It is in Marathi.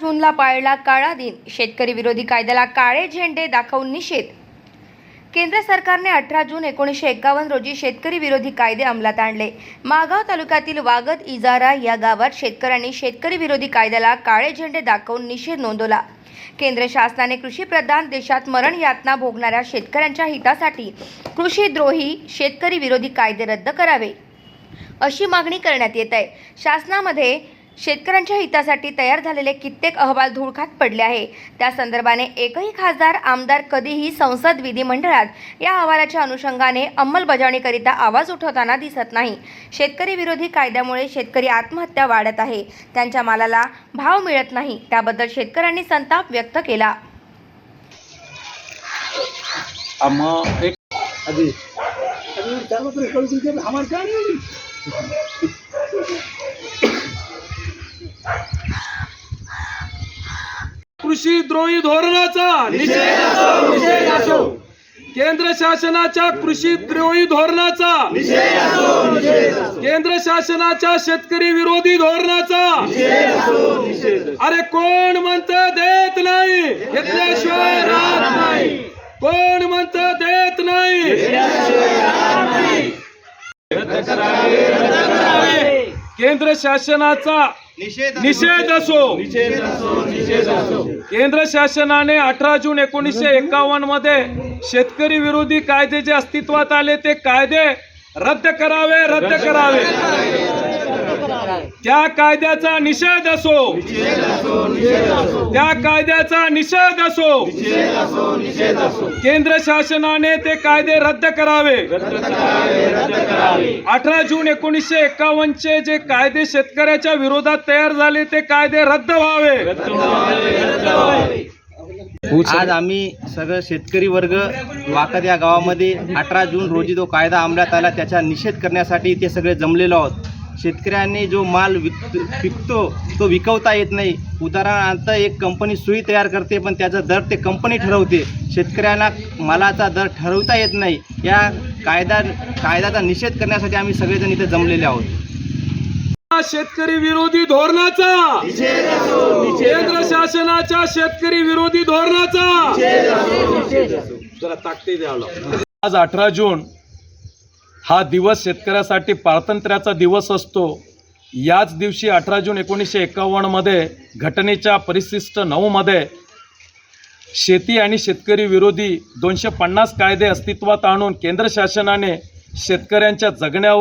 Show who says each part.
Speaker 1: जूनला पाळला काळा दिन. शेतकरी विरोधी कायद्याला काळे झेंडे दाखवून निषेध. केंद्र सरकारने अठरा जून एकोणीसशे एकावन्न रोजी शेतकरी विरोधी कायदे अंमलात आणले. मागाव तालुक्यातील वागद इजारा या गावात शेतकऱ्यांनी शेतकरी विरोधी कायद्याला काळे झेंडे दाखवून निषेध नोंदवला. केंद्र शासनाने कृषीप्रधान देशात मरण यातना भोगणाऱ्या शेतकऱ्यांच्या हितासाठी कृषीद्रोही शेतकरी विरोधी कायदे रद्द करावे. अशी मागणी करण्यात येत आहे. शासनामध्ये शेतकऱ्यांच्या हितासाठी तयार झालेले कित्येक अहवाल धुळखात पडले आहे. त्या संदर्भाने एकही खासदार आमदार कधीही संसद विधिमंडळात या अहवालाच्या अनुषंगाने अंमलबजावणीकरिता आवाज उठवताना दिसत नाही. शेतकरी विरोधी कायद्यामुळे शेतकरी आत्महत्या वाढत आहे. त्यांच्या मालाला भाव मिळत नाही. त्याबद्दल शेतकऱ्यांनी संताप व्यक्त केला.
Speaker 2: एक
Speaker 3: अभी हमारे
Speaker 2: कृषी द्रोही धोरणाचा निषेध केंद्र शासनाच्या कृषी द्रोही धोरणाचा केंद्र शासनाच्या शेतकरी विरोधी धोरणाचा अरे कोण म्हणत देत नाही? घेतल्याशिवाय राहत नाही. कोण म्हणत देत नाही? केंद्र शासनाचा निषेध असो. केंद्र शासनाने अठरा जून एकोणीसशे एकावन्नमध्ये शेतकरी विरोधी कायदे जे अस्तित्वात आले ते कायदे रद्द करावे रद्द करावे. त्या कायद्याचा निषेध असो. त्या कायद्याचा निषेध असो. केंद्र शासनाने ते कायदे रद्द करावे. अठरा जून एकोणीसशे एकावन्नचे जे कायदे शेतकऱ्याच्या विरोधात तयार झाले ते कायदे रद्द व्हावे.
Speaker 4: आज आम्ही सगळं शेतकरी वर्ग वाकद या गावामध्ये अठरा जून रोजी जो कायदा अंमलात आला त्याचा निषेध करण्यासाठी ते सगळे जमलेलो आहोत. शेतकऱ्यांनी जो माल विक विकतो तो विकवता येत नाही. उदाहरणार्थ एक कंपनी सुई तयार करते पण त्याचा दर ते कंपनी ठरवते. शेतकऱ्यांना मालाचा दर ठरवता येत नाही. या कायदा कायद्याचा निषेध करण्यासाठी आम्ही सगळेजण इथे जमलेले आहोत.
Speaker 2: शेतकरी विरोधी धोरणाचा. केंद्र शासनाच्या शेतकरी विरोधी धोरणाचा. जरा ताकदी द्यावं आज अठरा जून हा दिवस शेतकऱ्यासाठी पारतंत्र्याचा दिवस असतो. याच दिवशी अठरा जून एकोणीसशे एकावन्नमध्ये घटनेच्या परिशिष्ट नऊमध्ये शेती आणि शेतकरी विरोधी दोनशे पन्नास कायदे अस्तित्वात आणून केंद्र शासनाने शेतकऱ्यांच्या जगण्यावर